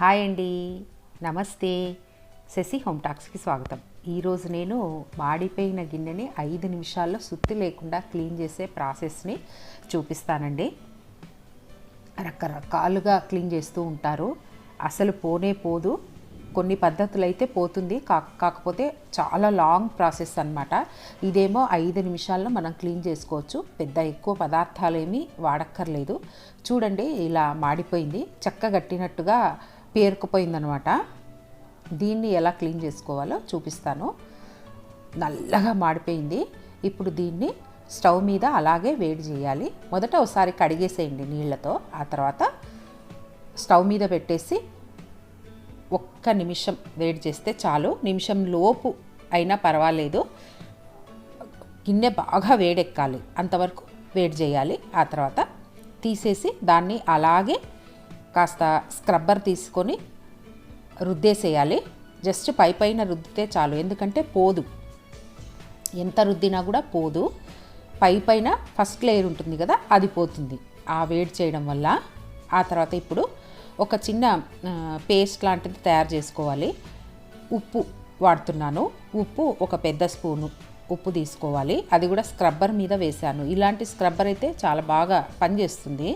Hi అండి. నమస్తే. Shashi home టాక్స్కి స్వాగతం. ఈరోజు నేను మాడిపోయిన గిన్నెని ఐదు నిమిషాల్లో సుత్తి లేకుండా క్లీన్ చేసే ప్రాసెస్ని చూపిస్తానండి. రకరకాలుగా క్లీన్ చేస్తూ ఉంటారు. అసలు పోనే పోదు. కొన్ని పద్ధతులు అయితే పోతుంది. కా కాకపోతే చాలా లాంగ్ ప్రాసెస్ అన్నమాట. ఇదేమో ఐదు నిమిషాల్లో మనం క్లీన్ చేసుకోవచ్చు. పెద్ద ఎక్కువ పదార్థాలు ఏమీ వాడక్కర్లేదు. చూడండి ఇలా మాడిపోయింది. చెక్క గట్టినట్టుగా పేరుకుపోయిందనమాట. దీన్ని ఎలా క్లీన్ చేసుకోవాలో చూపిస్తాను. నల్లగా మాడిపోయింది. ఇప్పుడు దీన్ని స్టవ్ మీద అలాగే వేడి చేయాలి. మొదట ఒకసారి కడిగేసేయండి నీళ్ళతో. ఆ తర్వాత స్టవ్ మీద పెట్టేసి ఒక్క నిమిషం వేడి చేస్తే చాలు. నిమిషం లోపు అయినా పర్వాలేదు. గిన్నె బాగా వేడెక్కాలి. అంతవరకు వేడి చేయాలి. ఆ తర్వాత తీసేసి దాన్ని అలాగే కాస్త స్క్రబ్బర్ తీసుకొని రుద్దేసేయాలి. జస్ట్ పై పైన రుద్దితే చాలు. ఎందుకంటే పోదు. ఎంత రుద్దినా కూడా పోదు. పై పైన ఫస్ట్ లేయర్ ఉంటుంది కదా అది పోతుంది. ఆ వేడి చేయడం వల్ల. ఆ తర్వాత ఇప్పుడు ఒక చిన్న పేస్ట్ లాంటిది తయారు చేసుకోవాలి. ఉప్పు వాడుతున్నాను. ఉప్పు ఒక పెద్ద స్పూను ఉప్పు తీసుకోవాలి. అది కూడా స్క్రబ్బర్ మీద వేశాను. ఇలాంటి స్క్రబ్బర్ అయితే చాలా బాగా పనిచేస్తుంది.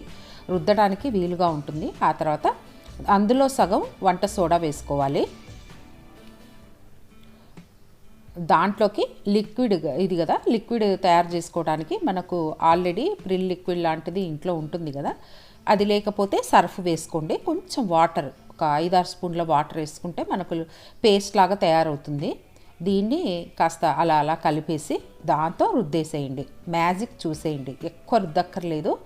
రుద్దడానికి వీలుగా ఉంటుంది. ఆ తర్వాత అందులో సగం వంట సోడా వేసుకోవాలి. దాంట్లోకి లిక్విడ్ ఇది కదా లిక్విడ్ తయారు చేసుకోవడానికి మనకు ఆల్రెడీ ప్రిల్ లిక్విడ్ లాంటిది ఇంట్లో ఉంటుంది కదా అది లేకపోతే సర్ఫ్ వేసుకోండి. కొంచెం వాటర్ ఒక ఐదారు స్పూన్ల వాటర్ వేసుకుంటే మనకు పేస్ట్ లాగా తయారవుతుంది. దీన్ని కాస్త అలా అలా కలిపేసి దాంతో రుద్దేసేయండి. మ్యాజిక్ చూసేయండి. ఎక్కువ రుద్దక్కర్లేదు.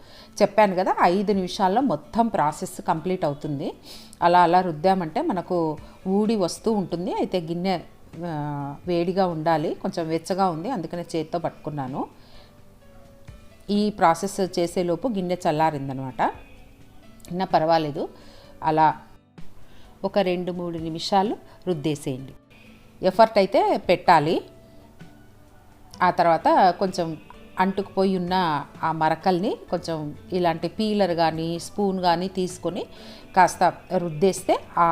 చెప్పాను కదా ఐదు నిమిషాల్లో మొత్తం ప్రాసెస్ కంప్లీట్ అవుతుంది. అలా అలా రుద్దామంటే మనకు ఊడి వస్తూ ఉంటుంది. అయితే గిన్నె వేడిగా ఉండాలి. కొంచెం వెచ్చగా ఉంది. అందుకనే చేతితో పట్టుకున్నాను. ఈ ప్రాసెస్ చేసేలోపు గిన్నె చల్లారిందనమాట. అయినా పర్వాలేదు. అలా ఒక రెండు మూడు నిమిషాలు రుద్దేసేయండి. ఎఫర్ట్ అయితే పెట్టాలి. ఆ తర్వాత కొంచెం అంటుకుపోయి ఉన్న ఆ మరకల్ని కొంచెం ఇలాంటి పీలర్ కానీ స్పూన్ కానీ తీసుకొని కాస్త రుద్దేస్తే ఆ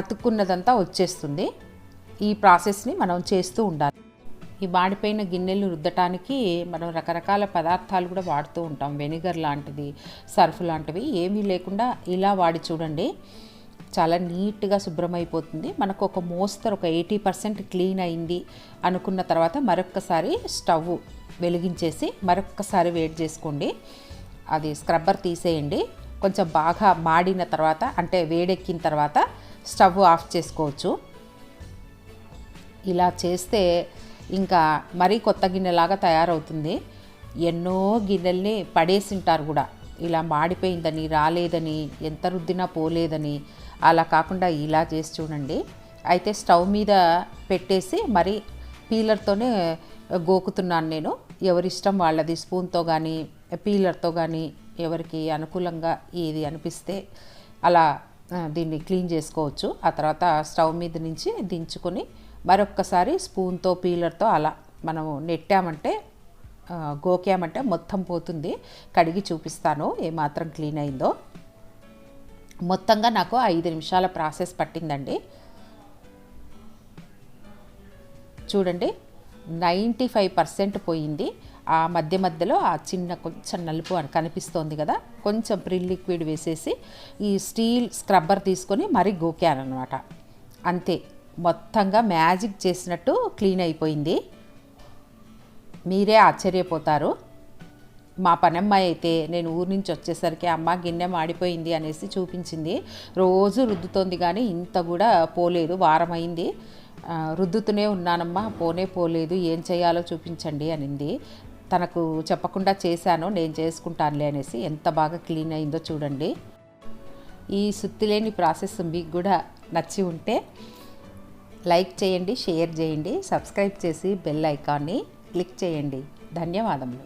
అతుక్కున్నదంతా వచ్చేస్తుంది. ఈ ప్రాసెస్ని మనం చేస్తూ ఉండాలి. ఈ మాడిపోయిన గిన్నెలు రుద్దటానికి మనం రకరకాల పదార్థాలు కూడా వాడుతూ ఉంటాం. వెనిగర్ లాంటిది సర్ఫ్ లాంటివి ఏమీ లేకుండా ఇలా వాడి చూడండి. చాలా నీట్గా శుభ్రమైపోతుంది. మనకు ఒక మోస్తరు ఒక ఎయిటీ పర్సెంట్ క్లీన్ అయింది అనుకున్న తర్వాత మరొక్కసారి స్టవ్ వెలిగించేసి మరొక్కసారి వేడి చేసుకోండి. అది స్క్రబ్బర్ తీసేయండి. కొంచెం బాగా మాడిన తర్వాత అంటే వేడెక్కిన తర్వాత స్టవ్ ఆఫ్ చేసుకోవచ్చు. ఇలా చేస్తే ఇంకా మరీ కొత్త గిన్నెలాగా తయారవుతుంది. ఎన్నో గిన్నెల్ని పడేసింటారు కూడా. ఇలా మాడిపోయిందని రాలేదని ఎంత రుద్దినా పోలేదని అలా కాకుండా ఇలా చేసి చూడండి. అయితే స్టవ్ మీద పెట్టేసి మరి పీలర్తోనే గోకుతున్నాను నేను. ఎవరిష్టం వాళ్ళది స్పూన్తో కానీ పీలర్తో కానీ ఎవరికి అనుకూలంగా ఏది అనిపిస్తే అలా దీన్ని క్లీన్ చేసుకోవచ్చు. ఆ తర్వాత స్టవ్ మీద నుంచి దించుకొని మరొక్కసారి స్పూన్తో పీలర్తో అలా మనం నెట్టామంటే గోకామంటే మొత్తం పోతుంది. కడిగి చూపిస్తాను. ఏమాత్రం క్లీన్ అయిందో. మొత్తంగా నాకు ఐదు నిమిషాల ప్రాసెస్ పట్టిందండి. చూడండి. నైంటీ ఫైవ్ పర్సెంట్ పోయింది. ఆ మధ్య మధ్యలో ఆ చిన్న కొంచెం నలుపు అని కనిపిస్తోంది కదా. కొంచెం ప్రిల్ లిక్విడ్ వేసేసి ఈ స్టీల్ స్క్రబ్బర్ తీసుకొని మరీ గోకాను అనమాట అంతే. మొత్తంగా మ్యాజిక్ చేసినట్టు క్లీన్ అయిపోయింది. మీరే ఆశ్చర్యపోతారు. మా పనమ్మాయి అయితే నేను ఊరి నుంచి వచ్చేసరికి అమ్మ గిన్నె మాడిపోయింది అనేసి చూపించింది. రోజు రుద్దుతోంది కానీ ఇంత కూడా పోలేదు వారం అయింది. రుద్దుతూనే ఉన్నానమ్మా పోనే పోలేదు ఏం చేయాలో చూపించండి అనింది. తనకు చెప్పకుండా చేశాను నేను చేసుకుంటానులే అనేసి ఎంత బాగా క్లీన్ అయిందో చూడండి. ఈ సుత్తిలేని ప్రాసెస్ మీకు కూడా నచ్చి ఉంటే లైక్ చేయండి షేర్ చేయండి సబ్స్క్రైబ్ చేసి బెల్ ఐకాన్ని క్లిక్ చేయండి. ధన్యవాదములు.